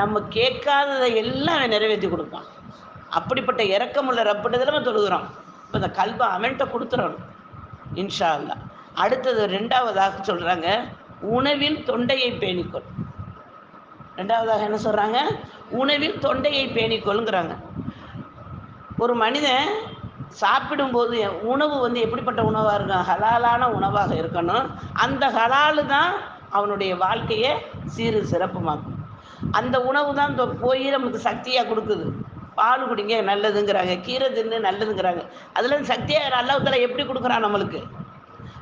நம்ம கேட்காததை எல்லாம் அவன் நிறைவேற்றி கொடுப்பான். அப்படிப்பட்ட இறக்கமுள்ள ரப்பிட்டதில் நம்ம தொழுகிறோம் இப்போ இந்த கல்வை அவன்கிட்ட கொடுத்துடணும். இன்ஷா அல்லா அடுத்தது ரெண்டாவதாக சொல்கிறாங்க உணவில் தொண்டையை பேணிக்கொள். ரெண்டாவதாக என்ன சொல்கிறாங்க உணவில் தொண்டையை பேணிக்கொள்ங்கிறாங்க. ஒரு மனிதன் சாப்பிடும்போது உணவு வந்து எப்படிப்பட்ட உணவாக இருக்கும் ஹலாலான உணவாக இருக்கணும். அந்த ஹலாலு தான் அவனுடைய வாழ்க்கையை சீரு சிறப்புமாக்கும். அந்த உணவு தான் இந்த போய் நமக்கு சக்தியாக கொடுக்குது. பால் குடிங்க நல்லதுங்கிறாங்க. கீரை தின்னு நல்லதுங்கிறாங்க. அதில் சக்தியாக அல்லாஹால எப்படி கொடுக்குறான் நம்மளுக்கு?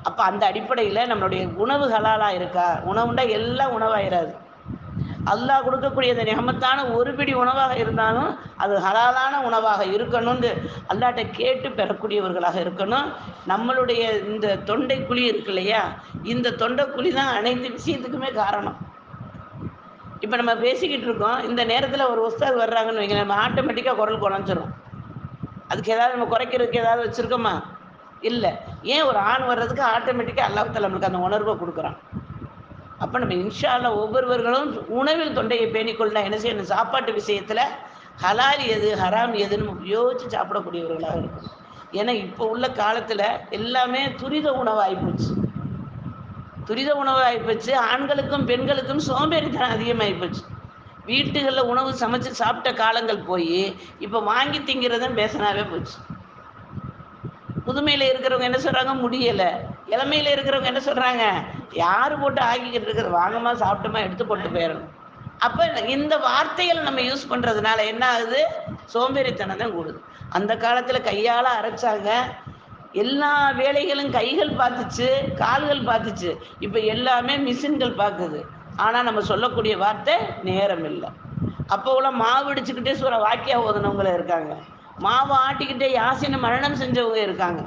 அப்போ அந்த அடிப்படையில் நம்மளுடைய உணவு ஹலாலாக இருக்கா? உணவுண்டா எல்லாம் உணவாயிராது. அல்லாஹ் கொடுக்கக்கூடிய அந்த நிகமத்தான ஒரு பிடி உணவாக இருந்தாலும் அது ஹலாலான உணவாக இருக்கணும்னு அல்லாட்ட கேட்டு பெறக்கூடியவர்களாக இருக்கணும். நம்மளுடைய இந்த தொண்டை குழி இருக்கு இல்லையா? இந்த தொண்டை குழி தான் அனைத்து விஷயத்துக்குமே காரணம். இப்போ நம்ம பேசிக்கிட்டு இருக்கோம். இந்த நேரத்தில் ஒரு உஸ்தாத் வர்றாங்கன்னு வைங்க நம்ம ஆட்டோமேட்டிக்காக குரல் குறைஞ்சிரும் அதுக்கு ஏதாவது நம்ம குறைக்கிறதுக்கு ஏதாவது வச்சுருக்கோமா? இல்லை. ஏன் ஒரு ஆண் வர்றதுக்கு ஆட்டோமேட்டிக்காக அல்லாஹத்தில் நம்மளுக்கு அந்த உணர்வை கொடுக்குறான்? அப்போ நம்ம இன்ஷா ஒவ்வொருவர்களும் உணவில் தொண்டையை பேணிக்கொள்ள என்ன செய்யணும்? சாப்பாட்டு விஷயத்தில் ஹலால் எது ஹராம் எதுன்னு யோசிச்சு சாப்பிடக்கூடியவர்களாக இருக்கும் ஏன்னா இப்போ உள்ள காலத்தில் எல்லாமே துரித உணவாகி போச்சு. துரித உணவாகி ஆகிப்போச்சு ஆண்களுக்கும் பெண்களுக்கும் சோம்பேறித்தனம் அதிகமாகி போச்சு வீட்டுகளில் உணவு சமைச்சு சாப்பிட்ட காலங்கள் போய் இப்போ வாங்கி திங்கிறதும் பேசினாவே போச்சு. புதுமையில் இருக்கிறவங்க என்ன சொல்கிறாங்க முடியலை. இளமையில் இருக்கிறவங்க என்ன சொல்கிறாங்க யார் போட்டு ஆக்கிக்கிட்டு இருக்கிற வாங்கம்மா சாப்பிட்டோமா எடுத்து போட்டு போயிடணும். அப்போ இந்த வார்த்தைகள் நம்ம யூஸ் பண்ணுறதுனால என்ன ஆகுது? சோம்பேறித்தனம் தான் கூடுது. அந்த காலத்தில் கையால் அரைச்சாங்க. எல்லா வேலைகளும் கைகள் பார்த்துச்சு கால்கள் பார்த்துச்சு. இப்போ எல்லாமே மிஷின்கள் பார்க்குது. ஆனால் நம்ம சொல்லக்கூடிய வார்த்தை நேரம் இல்லை. அப்போ உள்ள மாவு இடிச்சுக்கிட்டே சூற வாக்கியா ஓதுனவங்கள இருக்காங்க. மாவை ஆட்டிக்கிட்டே யாசின மரணம் செஞ்சவங்க இருக்காங்க.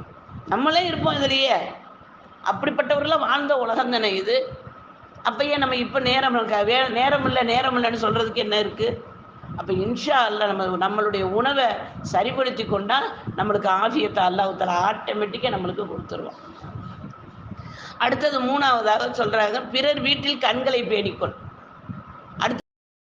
நம்மளே இருப்போம் இதுலேயே. அப்படிப்பட்டவர்களாம் வாழ்ந்த உலகம் தானே இது. அப்பயே நம்ம இப்போ நேரம் இருக்கா? வே நேரம் இல்லை நேரம் இல்லைன்னு சொல்கிறதுக்கு என்ன இருக்குது அப்போ இன்ஷா அல்ல நம்ம நம்மளுடைய உணவை சரிப்படுத்தி கொண்டால் நம்மளுக்கு ஆஃபியத்தை அல்லாஹத்தில் ஆட்டோமேட்டிக்காக நம்மளுக்கு கொடுத்துருவோம் அடுத்தது மூணாவதாக சொல்கிறாங்க பிறர் வீட்டில் கண்களை பேணிக்கொள்.